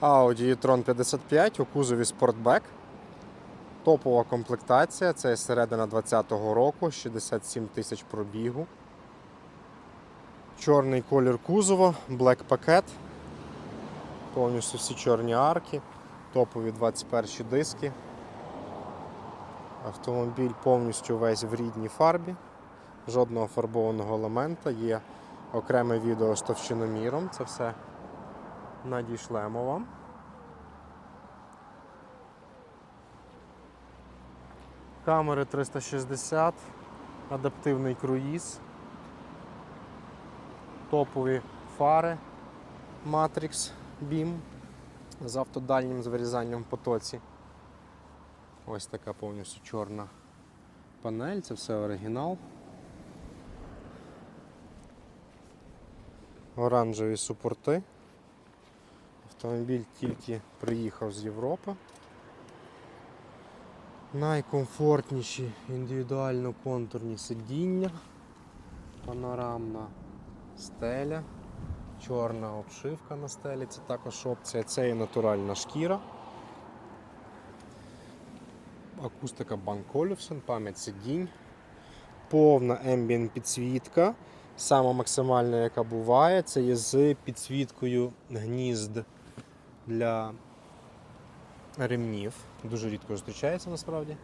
Audi e-tron 55 у кузові Sportback. Топова комплектація. Це середина 2020 року, 67 тисяч пробігу. Чорний колір кузова, Black пакет. Повністю всі чорні арки, топові 21 диски. Автомобіль повністю весь в рідній фарбі, жодного фарбованого елемента. Є окреме відео з товщиноміром. Це все надішлемо вам. Камери 360, адаптивний круїз, топові фари Matrix Beam з автодальнім з в потоці. Ось така повністю чорна панель, це все оригінал. Оранжеві супорти. Автомобіль тільки приїхав з Європи. Найкомфортніші індивідуально контурні сидіння, панорамна стеля, чорна обшивка на стелі, це також опція, це є натуральна шкіра. Акустика Bang пам'ять сидінь, повна ambient підсвітка. Сама максимальна, яка буває, це є з підсвіткою гнізд для ремнів. Дуже рідко зустрічається насправді.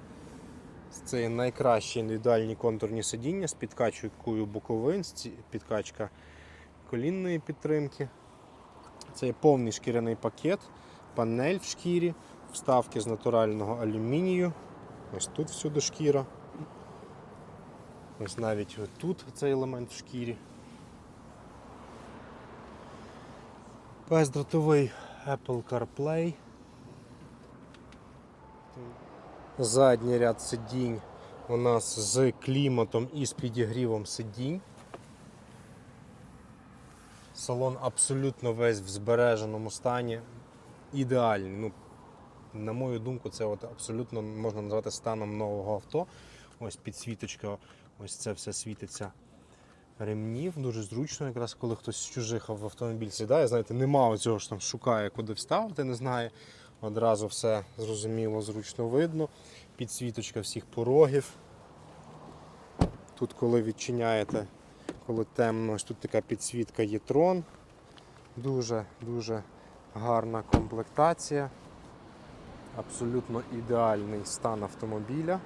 Це є найкращі індивідуальні контурні сидіння з підкачкою боковин, підкачка колінної підтримки. Це є повний шкіряний пакет, панель в шкірі, вставки з натурального алюмінію. Ось тут всюди шкіра. Ось навіть тут цей елемент в шкірі. Бездротовий Apple CarPlay. Задній ряд сидінь у нас з кліматом і з підігрівом сидінь. Салон абсолютно весь в збереженому стані. Ідеальний. Ну, на мою думку, це от абсолютно можна назвати станом нового авто. Ось підсвіточка, ось це все світиться ремнів. Дуже зручно, якраз коли хтось з чужих в автомобіль сідає, знаєте, нема оцього ж там шукає, куди вставити, не знає. Одразу все зрозуміло, зручно видно. Підсвіточка всіх порогів. Тут, коли відчиняєте, коли темно, ось тут така підсвітка Єтрон. Дуже-дуже гарна комплектація. Абсолютно ідеальний стан автомобіля.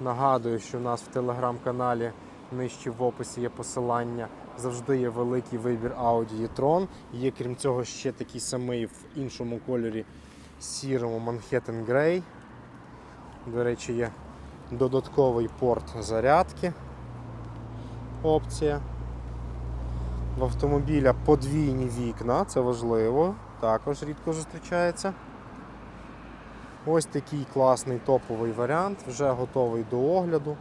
Нагадую, що у нас в телеграм-каналі нижче в описі є посилання. Завжди є великий вибір Audi e-tron. Є крім цього ще такий самий в іншому кольорі сірому Manhattan Grey. До речі, є додатковий порт зарядки. Опція. В автомобіля подвійні вікна, це важливо, також рідко зустрічається. Ось такий класний топовий варіант, вже готовий до огляду.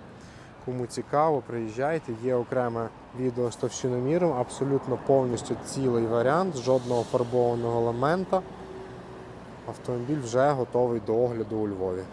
Кому цікаво, приїжджайте, є окреме відео з товщиноміром, абсолютно повністю цілий варіант, жодного фарбованого елемента. Автомобіль вже готовий до огляду у Львові.